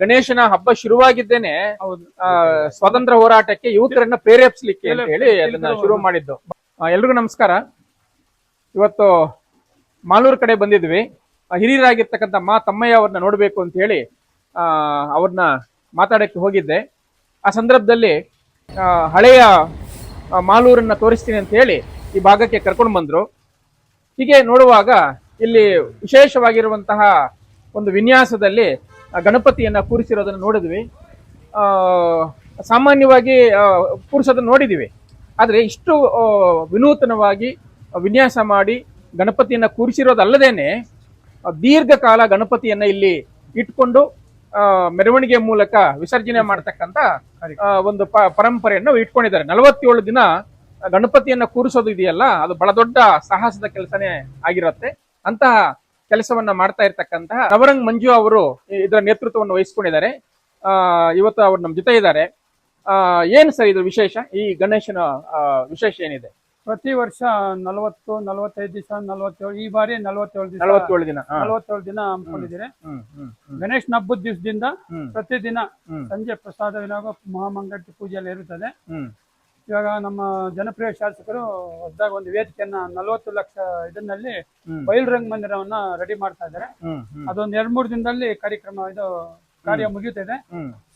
ಗಣೇಶನ ಹಬ್ಬ ಶುರುವಾಗಿದ್ದೇನೆ. ಸ್ವಾತಂತ್ರ್ಯ ಹೋರಾಟಕ್ಕೆ ಯುವಕರನ್ನ ಪ್ರೇರೇಪಿಸಲಿಕ್ಕೆ ಅಂತ ಹೇಳಿ ಅದನ್ನ ಶುರು ಮಾಡಿದ್ದು. ಎಲ್ರಿಗೂ ನಮಸ್ಕಾರ. ಇವತ್ತು ಮಾಲೂರು ಕಡೆ ಬಂದಿದ್ವಿ. ಹಿರಿಯರಾಗಿರ್ತಕ್ಕಂತ ಹಿರಿಯರಾಗಿರ್ತಕ್ಕಂಥ ಮಾ ತಮ್ಮಯ್ಯ ಅವ್ರನ್ನ ನೋಡ್ಬೇಕು ಅಂತ ಹೇಳಿ ಆ, ಅವ್ರನ್ನ ಮಾತಾಡಕ್ಕೆ ಹೋಗಿದ್ದೆ. ಆ ಸಂದರ್ಭದಲ್ಲಿ ಆ, ಹಳೆಯ ಮಾಲೂರನ್ನ ತೋರಿಸ್ತೀನಿ ಅಂತ ಹೇಳಿ ಈ ಭಾಗಕ್ಕೆ ಕರ್ಕೊಂಡು ಬಂದ್ರು. ಹೀಗೆ ನೋಡುವಾಗ ಇಲ್ಲಿ ವಿಶೇಷವಾಗಿರುವಂತಹ ಒಂದು ವಿನ್ಯಾಸದಲ್ಲಿ ಗಣಪತಿಯನ್ನ ಕೂರಿಸಿರೋದನ್ನು ನೋಡಿದ್ವಿ. ಸಾಮಾನ್ಯವಾಗಿ ಕೂರಿಸೋದನ್ನು ನೋಡಿದ್ದೀವಿ ಆದರೆ ಇಷ್ಟು ವಿನೂತನವಾಗಿ ವಿನ್ಯಾಸ ಮಾಡಿ ಗಣಪತಿಯನ್ನು ಕೂರಿಸಿರೋದಲ್ಲದೇನೆ ದೀರ್ಘಕಾಲ ಗಣಪತಿಯನ್ನು ಇಲ್ಲಿ ಇಟ್ಕೊಂಡು ಮೆರವಣಿಗೆ ಮೂಲಕ ವಿಸರ್ಜನೆ ಮಾಡತಕ್ಕಂಥ ಒಂದು ಪ- ಪರಂಪರೆಯನ್ನು ಇಟ್ಕೊಂಡಿದ್ದಾರೆ. ನಲವತ್ತೇಳು ದಿನ ಗಣಪತಿಯನ್ನು ಕೂರಿಸೋದು ಇದೆಯಲ್ಲ, ಅದು ಬಹಳ ದೊಡ್ಡ ಸಾಹಸದ ಕೆಲಸನೇ ಆಗಿರುತ್ತೆ. ಅಂತಹ ಕೆಲಸವನ್ನ ಮಾಡ್ತಾ ಇರ್ತಕ್ಕಂತಹ ನವರಂಗ್ ಮಂಜು ಅವರು ಇದರ ನೇತೃತ್ವವನ್ನು ವಹಿಸ್ಕೊಂಡಿದ್ದಾರೆ. ಆ ಇವತ್ತು ಅವರು ನಮ್ಮ ಜೊತೆ ಇದ್ದಾರೆ. ಏನು ಏನ್ ಸರ್ ಇದು ವಿಶೇಷ? ಈ ಗಣೇಶನ ವಿಶೇಷ ಏನಿದೆ? ಪ್ರತಿ ವರ್ಷ ನಲವತ್ತು ನಲವತ್ತೈದು ದಿವಸ ನಲವತ್ತೇಳು ಈ ಬಾರಿ ನಲವತ್ತೇಳು ದಿನ ನಲವತ್ತೇಳು ದಿನ. ನಲವತ್ತೇಳು ದಿನ ಹಮ್ಮಿಕೊಂಡಿದ್ದೀರಿ. ಹ್ಮ್ ಗಣೇಶನ ಹಬ್ಬದ ದಿವಸದಿಂದ ಪ್ರತಿದಿನ ಸಂಜೆ ಪ್ರಸಾದ ವಿನಾಗ ಮಹಾಮಂಗಟ್ಟಿ ಪೂಜೆಯಲ್ಲಿ ಇರುತ್ತದೆ. ಇವಾಗ ನಮ್ಮ ಜನಪ್ರಿಯ ಶಾಸಕರು ಹೊಸದಾಗಿ ಒಂದು ವೇದಿಕೆಯನ್ನ ನಲವತ್ತು ಲಕ್ಷ ಇದನ್ನಲ್ಲಿ ಬಯಲ್ ರಂಗ್ ಮಂದಿರವನ್ನ ರೆಡಿ ಮಾಡ್ತಾ ಇದ್ದಾರೆ. ಅದೊಂದು ಎರಡ್ ಮೂರು ದಿನದಲ್ಲಿ ಕಾರ್ಯಕ್ರಮ ಇದು ಕಾರ್ಯ ಮುಗಿಯುತ್ತಿದೆ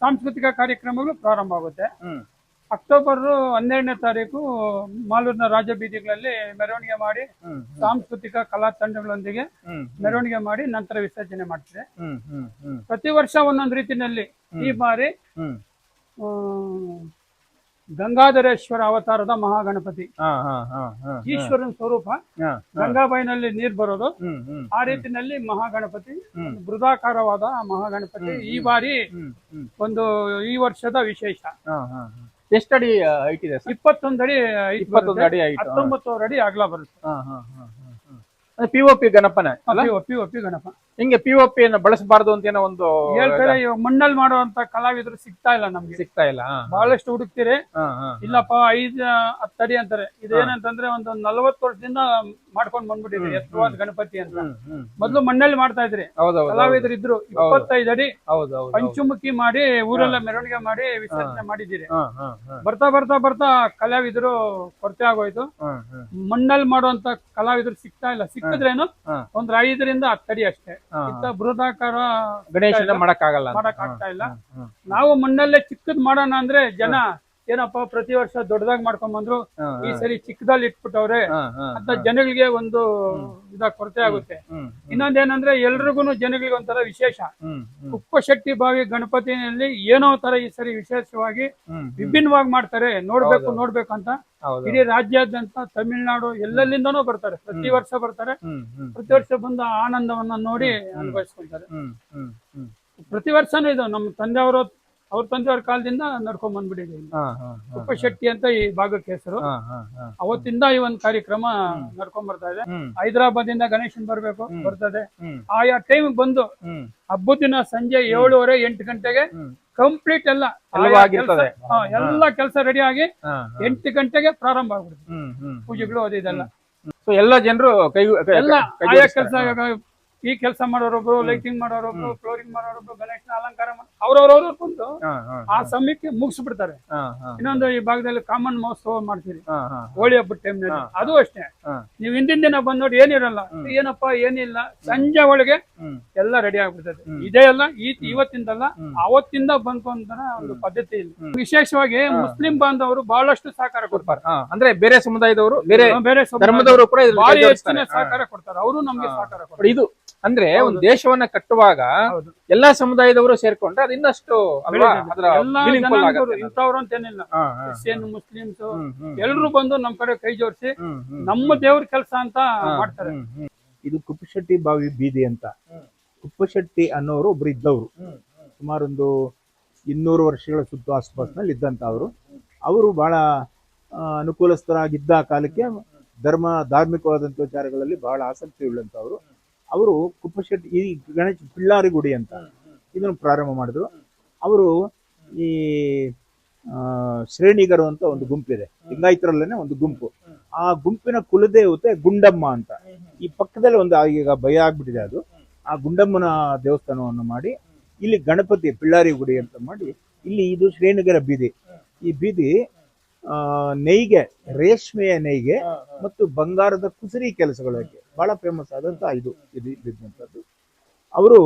ಸಾಂಸ್ಕೃತಿಕ ಕಾರ್ಯಕ್ರಮಗಳು ಪ್ರಾರಂಭ ಆಗುತ್ತೆ. ಅಕ್ಟೋಬರ್ ಹನ್ನೆರಡನೇ ತಾರೀಕು ಮಾಲೂರಿನ ರಾಜ ಬೀದಿಗಳಲ್ಲಿ ಮೆರವಣಿಗೆ ಮಾಡಿ ಸಾಂಸ್ಕೃತಿಕ ಕಲಾ ತಂಡಗಳೊಂದಿಗೆ ಮೆರವಣಿಗೆ ಮಾಡಿ ನಂತರ ವಿಸರ್ಜನೆ ಮಾಡ್ತಿದೆ ಹ್ಮ್ ಪ್ರತಿ ವರ್ಷ ಒಂದೊಂದು ರೀತಿಯಲ್ಲಿ ಈ ಬಾರಿ ಗಂಗಾಧರೇಶ್ವರ ಅವತಾರದ ಮಹಾಗಣಪತಿ. ಹಾ ಹಾ ಹಾ ಹಾ ಈಶ್ವರನ ಸ್ವರೂಪ. ಗಂಗಾಬೈನಲ್ಲಿ ಗಂಗಾಬಾಯಿನಲ್ಲಿ ನೀರ್ ಬರೋದು. ಆ ರೀತಿನಲ್ಲಿ ಮಹಾಗಣಪತಿ ಬೃದಾಕಾರವಾದ ಮಹಾಗಣಪತಿ ಈ ಬಾರಿ ಒಂದು ಈ ವರ್ಷದ ವಿಶೇಷ. ಹಾ ಹಾ ಹಾ. ಎಷ್ಟಡಿ ಹೈಟ್ ಇದೆ ಸರ್? ಇಪ್ಪತ್ತೊಂದು ಅಡಿ ಇಪ್ಪತ್ತೊಂದು. ಅಡಿ height, ಹಾ. ಹತ್ತೊಂಬತ್ತು ಅಡಿ ಅಗಲ ಬರುತ್ತೆ. ಹಾ ಹಾ ಹಾ ಹಾ. ಪಿ ಒ ಪಿ ಗಣಪನ ಅಲ್ಲ? P O Ganapa. ಹಿಂಗೆ ಪಿ ಒ ಪಿ ಅನ್ನ ಬಳಸಬಾರ್ದು ಅಂತ ಏನೋ ಒಂದು ಹೇಳ್ತಾರೆ ಇವಾಗ ಮಣ್ಣಲ್ಲಿ ಮಾಡುವಂತ ಕಲಾವಿದ್ರು ಸಿಗ್ತಾ ಇಲ್ಲ ನಮ್ಗೆ. ಸಿಗ್ತಾ ಇಲ್ಲ ಹಾ, ಬಹಳಷ್ಟು ಹುಡುಕ್ತೀರಿ. ಹಾ, ಹಾ, ಇಲ್ಲಪ್ಪ ಐದ್ ಹತ್ತಡಿ ಅಂತಾರೆ. ಇದೇನಂತಂದ್ರೆ ಒಂದು ನಲವತ್ತು ವರ್ಷದಿಂದ ಮಾಡ್ಕೊಂಡ್ ಬಂದ್ಬಿಟ್ಟಿದ್ರಿ ಎತ್ತರವಾದ ಗಣಪತಿ ಅಂತ. ಹ್ಮ್, ಹ್ಮ್. ಮೊದ್ಲು ಮಣ್ಣಲ್ಲಿ ಮಾಡ್ತಾ ಇದ್ರಿ. ಕಲಾವಿದ್ರು ಕಲಾವಿದರು ಇದ್ರು ಇಪ್ಪತ್ತೈದು ಅಡಿ ಹೌದು ಹೌದು ಪಂಚಮುಖಿ ಮಾಡಿ ಊರೆಲ್ಲ ಮೆರವಣಿಗೆ ಮಾಡಿ ವಿಸರ್ಜನೆ ಮಾಡಿದ್ದೀರಿ. ಹಾ, ಹಾ, ಹಾ, ಬರ್ತಾ ಬರ್ತಾ ಬರ್ತಾ ಕಲಾವಿದರು ಕೊರತೆ ಆಗೋಯ್ತು. ಹಾ, ಹಾ, ಮಣ್ಣಲ್ಲಿ ಮಾಡುವಂತ ಕಲಾವಿದರು ಸಿಗ್ತಾ ಇಲ್ಲ ಹಾ. ಒಂದ್ ಐದರಿಂದ ಹತ್ತಡಿ ಅಷ್ಟೇ. ಇಂತ ಬೃಹದಾಕಾರ ಗಣೇಶನ ಮಾಡಕ್ ಆಗಲ್ಲ ಮಾಡಕ್ ಆಗ್ತಾ ಇಲ್ಲ. ನಾವು ಮಣ್ಣಲ್ಲೇ ಚಿಕ್ಕದ್ ಮಾಡೋಣ ಅಂದ್ರೆ ಜನ ಏನಪ್ಪ ಪ್ರತಿ ವರ್ಷ ದೊಡ್ಡದಾಗಿ ಮಾಡ್ಕೊಂಡ್ ಬಂದ್ರು ಈ ಸರಿ ಚಿಕ್ಕದಲ್ಲಿ ಇಟ್ಬಿಟ್ಟವ್ರೆ ಅಂತ ಜನಗಳಿಗೆ ಒಂದು ಇದ ಕೊರತೆ ಆಗುತ್ತೆ. ಇನ್ನೊಂದೇನಂದ್ರೆ ಎಲ್ರಿಗೂ ಜನಗಳಿಗೆ ಒಂಥರ ವಿಶೇಷ. ಕುಪ್ಪ ಶಕ್ತಿ ಕುಪ್ಪಶೆಟ್ಟಿ ಬಾವಿ ಗಣಪತಿನಲ್ಲಿ ಏನೋ ತರ ಈ ಸರಿ ವಿಶೇಷವಾಗಿ. ವಿಭಿನ್ನವಾಗಿ ಮಾಡ್ತಾರೆ. ನೋಡ್ಬೇಕು ನೋಡ್ಬೇಕು ಅಂತ ಇಡೀ ರಾಜ್ಯಾದ್ಯಂತ ತಮಿಳ್ನಾಡು ಎಲ್ಲೆಲ್ಲಿಂದನೂ ಬರ್ತಾರೆ. ಪ್ರತಿ ವರ್ಷ ಬರ್ತಾರೆ. ಪ್ರತಿ ವರ್ಷ ಬಂದ ಆನಂದವನ್ನ ನೋಡಿ ಅನುಭವಿಸ್ಕೊಂತಾರೆ ಹ್ಮ್. ಪ್ರತಿ ವರ್ಷನೂ ಇದು ನಮ್ಮ ತಂದೆಯವರು ಅವ್ರ ತಂದೆಯವ್ರ ಕಾಲದಿಂದ ನಡ್ಕೊಂಡ್ ಬಂದ್ಬಿಟ್ಟಿದೆ ಇಲ್ಲಿ. ಶೆಟ್ಟಿ ಅಂತ ಈ ಭಾಗಕ್ಕೆ ಹೆಸರು. ಅವತ್ತಿಂದ ಈ ಒಂದು ಕಾರ್ಯಕ್ರಮ ನಡ್ಕೊಂಡ್ ಬರ್ತಾ ಇದೆ. ಹೈದರಾಬಾದ್ ಇಂದ ಗಣೇಶನ್ ಬರ್ಬೇಕು ಬರ್ತದೆ. ಆಯಾ ಟೈಮ್ ಬಂದು ಹಬ್ಬದ ದಿನ ಸಂಜೆ ಏಳುವರೆ ಎಂಟು ಗಂಟೆಗೆ ಕಂಪ್ಲೀಟ್ ಎಲ್ಲ ಎಲ್ಲ ಕೆಲಸ ರೆಡಿ ಆಗಿ. ಎಂಟು ಗಂಟೆಗೆ ಪ್ರಾರಂಭ ಆಗ್ಬಿಡುತ್ತೆ. ಪೂಜೆಗಳು ಅದು ಇದೆಲ್ಲ. ಸೊ ಎಲ್ಲ ಜನರು ಕೈ ಕೈ- ಎಲ್ಲ ಆಯಾ ಕೆಲಸ ಈ ಕೆಲಸ ಮಾಡೋರೊಬ್ರು ಲೈಟಿಂಗ್ ಮಾಡೋರೊಬ್ರು ಫ್ಲೋರಿಂಗ್ ಮಾಡೋರೊಬ್ರು ಗಣೇಶನ ಅಲಂಕಾರ ಅವ್ರವ್ರವ್ರ ಕುಂತು ಆ ಸಮಯಕ್ಕೆ ಮುಗಿಸ್ಬಿಡ್ತಾರೆ. ಇನ್ನೊಂದು ಈ ಭಾಗದಲ್ಲಿ ಕಾಮನ್ ಮಹೋತ್ಸವ ಮಾಡ್ತೀರಿ. ಹೋಳಿ ಹಬ್ಬದ ಟೈಮ್ನಲ್ಲಿ ಅದು ಅಷ್ಟೇ. ನೀವು ಹಿಂದಿನ ದಿನ ಬಂದ್ ನೋಡಿ ಏನಿರಲ್ಲ. ಏನಪ್ಪಾ ಏನಿಲ್ಲ. ಸಂಜೆ ಒಳಗೆ. ಎಲ್ಲ ರೆಡಿ ಆಗ್ಬಿಡ್ತದೆ. ಇದೇ ಅಲ್ಲ ಈ ಇವತ್ತಿಂದಲ್ಲ ಅವತ್ತಿಂದ ಬಂದ್ಕೊಂತ ಒಂದು ಪದ್ಧತಿ ಇಲ್ಲ. ವಿಶೇಷವಾಗಿ ಮುಸ್ಲಿಂ ಬಾಂಧವರು ಬಹಳಷ್ಟು ಸಹಕಾರ ಕೊಡ್ತಾರೆ. ಅಂದ್ರೆ ಬೇರೆ ಸಮುದಾಯದವರು ಬೇರೆ ಬೇರೆ ಧರ್ಮದವರು ಕೂಡ ಬಹಳ ಹೆಚ್ಚಿನ ಸಹಕಾರ ಕೊಡ್ತಾರೆ. ಅವರು ನಮ್ಗೆ ಸಹಕಾರ ಕೊಡ್ತಾರೆ. ಇದು ಅಂದ್ರೆ ಒಂದು ದೇಶವನ್ನ ಕಟ್ಟುವಾಗ ಎಲ್ಲಾ ಸಮುದಾಯದವರು ಸೇರ್ಕೊಂಡ್ರೆ ಅದು ಇನ್ನಷ್ಟು ಅಲ್ವಾ? ಅದರ ಎಲ್ಲ ಆಗುತ್ತೆ. ಇಂಥವ್ರು ಅಂತ ಏನಿಲ್ಲ ಹಾ, ಹಾ, ಕ್ರಿಶ್ಚಿಯನ್ ಮುಸ್ಲಿಮ್ಸ್ ಎಲ್ರು ಬಂದು ನಮ್ ಕಡೆ ಕೈ ಜೋಡಿಸಿ ನಮ್ಮ ದೇವ್ರ ಕೆಲಸ ಅಂತ ಮಾಡ್ತಾರೆ. ಇದು ಕುಪ್ಪಶೆಟ್ಟಿ ಬಾವಿ ಬೀದಿ ಅಂತ. ಕುಪ್ಪಶೆಟ್ಟಿ ಅನ್ನೋರು ಒಬ್ರು ಇದ್ದವ್ರು. ಸುಮಾರೊಂದು ಇನ್ನೂರು ವರ್ಷಗಳ ಸುತ್ತು ಆಸ್ಪಾಸ್ನಲ್ಲಿ ಇದ್ದಂತ ಅವರು. ಅವರು ಬಹಳ ಅನುಕೂಲಸ್ಥರಾಗಿದ್ದ ಕಾಲಕ್ಕೆ ಧರ್ಮ ಧಾರ್ಮಿಕವಾದಂಥ ವಿಚಾರಗಳಲ್ಲಿ ಬಹಳ ಆಸಕ್ತಿ ಉಳ್ಳಂತವರು ಅವರು ಕುಪ್ಪಶೆಟ್ಟಿ ಈ ಗಣೇಶ ಪಿಳ್ಳಾರಿ ಗುಡಿ ಅಂತ ಇದನ್ನು ಪ್ರಾರಂಭ ಮಾಡಿದ್ರು. ಅವರು ಈ ಶ್ರೇಣಿಗರು ಅಂತ ಒಂದು ಗುಂಪಿದೆ. ಲಿಂಗಾಯತರಲ್ಲೇನೆ ಒಂದು ಗುಂಪು. ಆ ಗುಂಪಿನ ಕುಲದೇವತೆ ಗುಂಡಮ್ಮ ಅಂತ. ಈ ಪಕ್ಕದಲ್ಲಿ ಒಂದು ಈಗ ಭಯ ಆಗ್ಬಿಟ್ಟಿದೆ ಅದು. ಆ ಗುಂಡಮ್ಮನ ದೇವಸ್ಥಾನವನ್ನು ಮಾಡಿ ಇಲ್ಲಿ ಗಣಪತಿ ಪಿಳ್ಳಾರಿ ಗುಡಿ ಅಂತ ಮಾಡಿ ಇಲ್ಲಿ ಇದು ಶ್ರೇಣಿಗರ ಬೀದಿ. ಈ ಬೀದಿ ಆ, ನೇಯ್ಗೆ ರೇಷ್ಮೆಯ ನೇಯ್ಗೆ ಮತ್ತು ಬಂಗಾರದ ಕುಸರಿ ಕೆಲಸಗಳಿಗೆ ಬಹಳ ಫೇಮಸ್ ಆದಂತ ಇದು ಇದು ಇದ್ದಂಥದ್ದು ಅವರು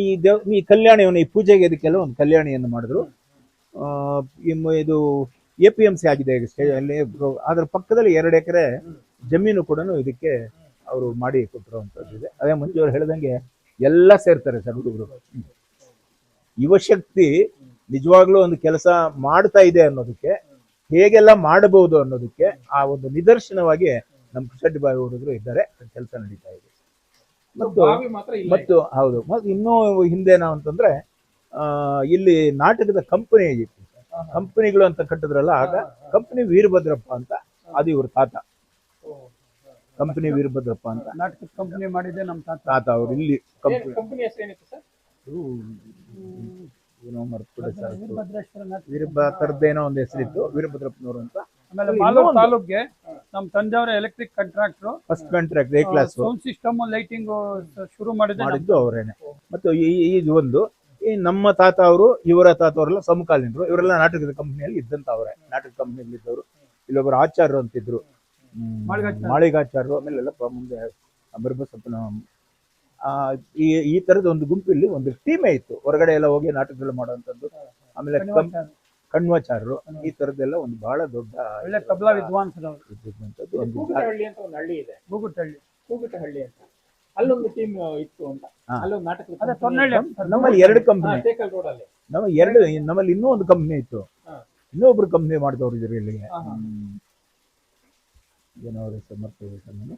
ಈ ದೇವ್, ಈ ಕಲ್ಯಾಣಿಯನ್ನು ಈ ಪೂಜೆಗೆ ಇದಕ್ಕೆಲ್ಲ ಒಂದು ಕಲ್ಯಾಣಿಯನ್ನು ಮಾಡಿದ್ರು. ಇದು ಎ ಪಿ ಎಂ ಸಿ ಆಗಿದೆ ಅಲ್ಲಿ ಅದರ ಪಕ್ಕದಲ್ಲಿ ಎರಡು ಎಕರೆ ಜಮೀನು ಕೂಡ ಇದಕ್ಕೆ ಅವರು ಮಾಡಿ ಕೊಟ್ಟಿರುವಂಥದ್ದು ಇದೆ. ಅದೇ ಮುಂಚೆ ಅವ್ರು ಹೇಳ್ದಂಗೆ ಎಲ್ಲ ಸೇರ್ತಾರೆ ಸರ್ ಹುಡುಗರು. ಯುವಶಕ್ತಿ ನಿಜವಾಗ್ಲೂ ಒಂದು ಕೆಲಸ ಮಾಡ್ತಾ ಇದೆ ಅನ್ನೋದಕ್ಕೆ, ಹೇಗೆಲ್ಲ ಮಾಡಬಹುದು ಅನ್ನೋದಕ್ಕೆ ಆ ಒಂದು ನಿದರ್ಶನವಾಗಿ ನಮ್ಮ ಶೆಡ್ ಬಾವಿ ಹುಡುಗರು ಇದ್ದಾರೆ ಕೆಲಸ ನಡೀತಾ ಇದೆ. ಮತ್ತು ಮತ್ತು ಹೌದು ಮತ್ತು ಇನ್ನೂ ಹಿಂದೆ ನಾವು ಅಂತಂದ್ರೆ ಇಲ್ಲಿ ನಾಟಕದ ಕಂಪನಿ ಆಗಿತ್ತು. ಕಂಪನಿಗಳು ಅಂತ ಕಟ್ಟಿದ್ರಲ್ಲ ಆಗ ಕಂಪನಿ ವೀರಭದ್ರಪ್ಪ ಅಂತ ಅದು ಇವ್ರ ತಾತ. ಕಂಪನಿ ವೀರಭದ್ರಪ್ಪ ಅಂತ. ನಾಟಕದ ಕಂಪನಿ ಮಾಡಿದ್ದೆ ನಮ್ಮ ತಾತ. ತಾತ ಅವರು ಇಲ್ಲಿ ಕಂಪನಿ ಏನೋ ಮರ್ತ್ಬಿಟ್ಟೆ ಸರ್ ಒಂದು ಹೆಸರಿತ್ತು ವೀರಭದ್ರಪ್ಪನವರು ಅಂತ. ನಮ್ಮ ತಂದೆಯವರ electric contractor first contract A class sound system lighting ಶುರು ಮಾಡಿದ್ದೆ ಅವರೇನೆ. ಮತ್ತು ಈ ಇದು ಒಂದು. ಈ ನಮ್ಮ ತಾತ ಅವರು ಇವರ ತಾತ ಅವರೆಲ್ಲ ಸಮಕಾಲೀನರು. ಇವರೆಲ್ಲ ನಾಟಕದ ಕಂಪನಿಯಲ್ಲಿ ಇದ್ದಂತ ಅವರೇ. ನಾಟಕ ಕಂಪನಿಯಲ್ಲಿ ಇದ್ದವರು. ಇಲ್ಲೊಬ್ಬರು ಆಚಾರ್ಯರು ಅಂತಿದ್ರು ಹ್ಮ್, ಮಾಳಿಗಾಚಾರ್ಯ. ಮಾಳಿಗಾಚಾರ್ಯರು ಆಮೇಲೆ ಎಲ್ಲ ಪ- ಮುಂದೆ ಬರ್ಬಸಪ್ಪನ ಆ ಈ ಈ ತರದ ಒಂದು ಗುಂಪಿಲ್ಲಿ ಒಂದು ಟೀಮೇ ಇತ್ತು. ಹೊರಗಡೆ ಎಲ್ಲ ಹೋಗಿ ನಾಟಕಗಳು ಮಾಡುವಂಥದ್ದು. ಆಮೇಲೆ ಕಂ- ಕಣ್ವಾಚಾರ್ಯರು ಈ ತರದ್ದೆಲ್ಲ ಒಂದು ಬಹಳ ದೊಡ್ಡ ಒಳ್ಳೆ ತಬಲಾ ವಿದ್ವಾಂಸರವರು. ಇದ್ದಿದ್ದಂಥದ್ದು ಒಂದು ಕೂಗುಟಹಳ್ಳಿ ಅಂತ ಒಂದು ಹಳ್ಳಿ ಇದೆ. ಬೂಗುಟ್ಟಳ್ಳಿ ಕೂಗುಟಹಳ್ಳಿ ಅಂತ. ಅಲ್ಲೊಂದು ಟೀಮ್ ಇತ್ತು ಅಂತ. ಅಲ್ಲೊಂದು ನಾಟಕ ಅದೇ ತೊನ್ನಳ್ಳಿ ನಮ್ಮಲ್ಲಿ ಎರಡು ಕಂಪನಿ ಟೇಕಲ್ ರೋಡ್ ಅಲ್ಲಿ. ನಮ್ಮ ಎರಡು ನಮ್ಮಲ್ಲಿ ಇನ್ನೂ ಒಂದು ಕಂಪ್ನಿ ಇತ್ತು. ಇನ್ನೊಬ್ರು ಕಂಪ್ನಿ ಮಾಡಿದವ್ರು ಇದ್ರು ಇಲ್ಲಿಗೆ. ಏನೋ ಅವ್ರ ನಾನು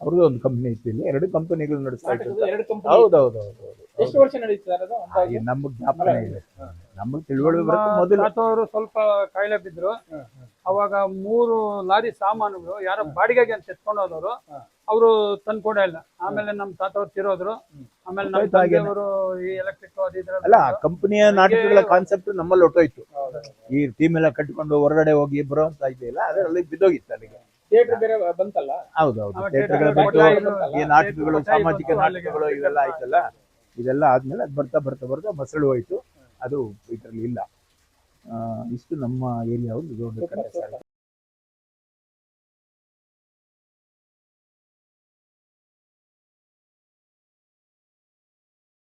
ಅವ್ರದ್ದು ಒಂದು ಕಂಪ್ನಿ ಇತ್ತು ಇಲ್ಲಿ. ಎರಡು ಕಂಪನಿಗಳು ನಡೆಸ್ತಾ ಇತ್ತು ಹೌದೌದು ಹೌದು ಎಷ್ಟು ವರ್ಷ ನಡೀತಾರೆ ಸರ್ ಅದು? ಅಂದಾಜು? ನಮಗೆ ಜ್ಞಾಪನ ಇದೆ. ನಮಗೆ ತಿಳುವಳಿ ಮೊದಲು. ತಾತವರು ಸ್ವಲ್ಪ ಕಾಯಿಲೆ ಬಿದ್ರು. ಅವಾಗ ಮೂರು ಲಾರಿ ಸಾಮಾನುಗಳು ಯಾರೋ ಬಾಡಿಗೆಗೆ ಅಂತ ಎತ್ಕೊಂಡು ಹೋದವರು. ಅವರು ತಂದ್ಕೊಡೇ ಇಲ್ಲ. ಆಮೇಲೆ ನಮ್ಮ ತಾತವ್ರು ತಿರೋದ್ರು. ಆಮೇಲೆ ನಮ್ಮ ತಾಯಿಯವರು ಈ ಎಲೆಕ್ಟ್ರಿಕ್ ಅಲ್ಲ ಕಂಪನಿಯ ನಾಟಕಗಳ ಕಾನ್ಸೆಪ್ಟ್ ನಮ್ಮಲ್ಲಿ ಹೊಟ್ಟೋಯ್ತು ಈ ಟೀಮ್ ಎಲ್ಲ ಕಟ್ಕೊಂಡು ಹೊರಗಡೆ ಹೋಗಿ ಬರೋ ಅಂತ ಇದೆಯಲ್ಲ ಅದರಲ್ಲಿ ಬಿದ್ದೋಗಿತ್ತು ಅಲ್ಲಿಗೆ ಥಿಯೇಟರ್ ಬೇರೆ ಬಂತಲ್ಲ? ಹೌದೌದು ಥಿಯೇಟರ್ಗಳು ಈ ನಾಟಕಗಳು ಸಾಮಾಜಿಕ ನಾಟಕಗಳು ಇವೆಲ್ಲ ಆಯ್ತಲ್ಲ. ಇದೆಲ್ಲ ಆದ್ಮೇಲೆ ಅದು ಬರ್ತಾ ಬರ್ತಾ ಬರ್ತಾ ಮಸಳು ಹೋಯ್ತು. ಅದು ಇದರಲ್ಲಿ ಇಲ್ಲ. ಇಷ್ಟು ನಮ್ಮ ಏರಿಯಾ ಒಂದು ದೊಡ್ಡ ಕಡೆ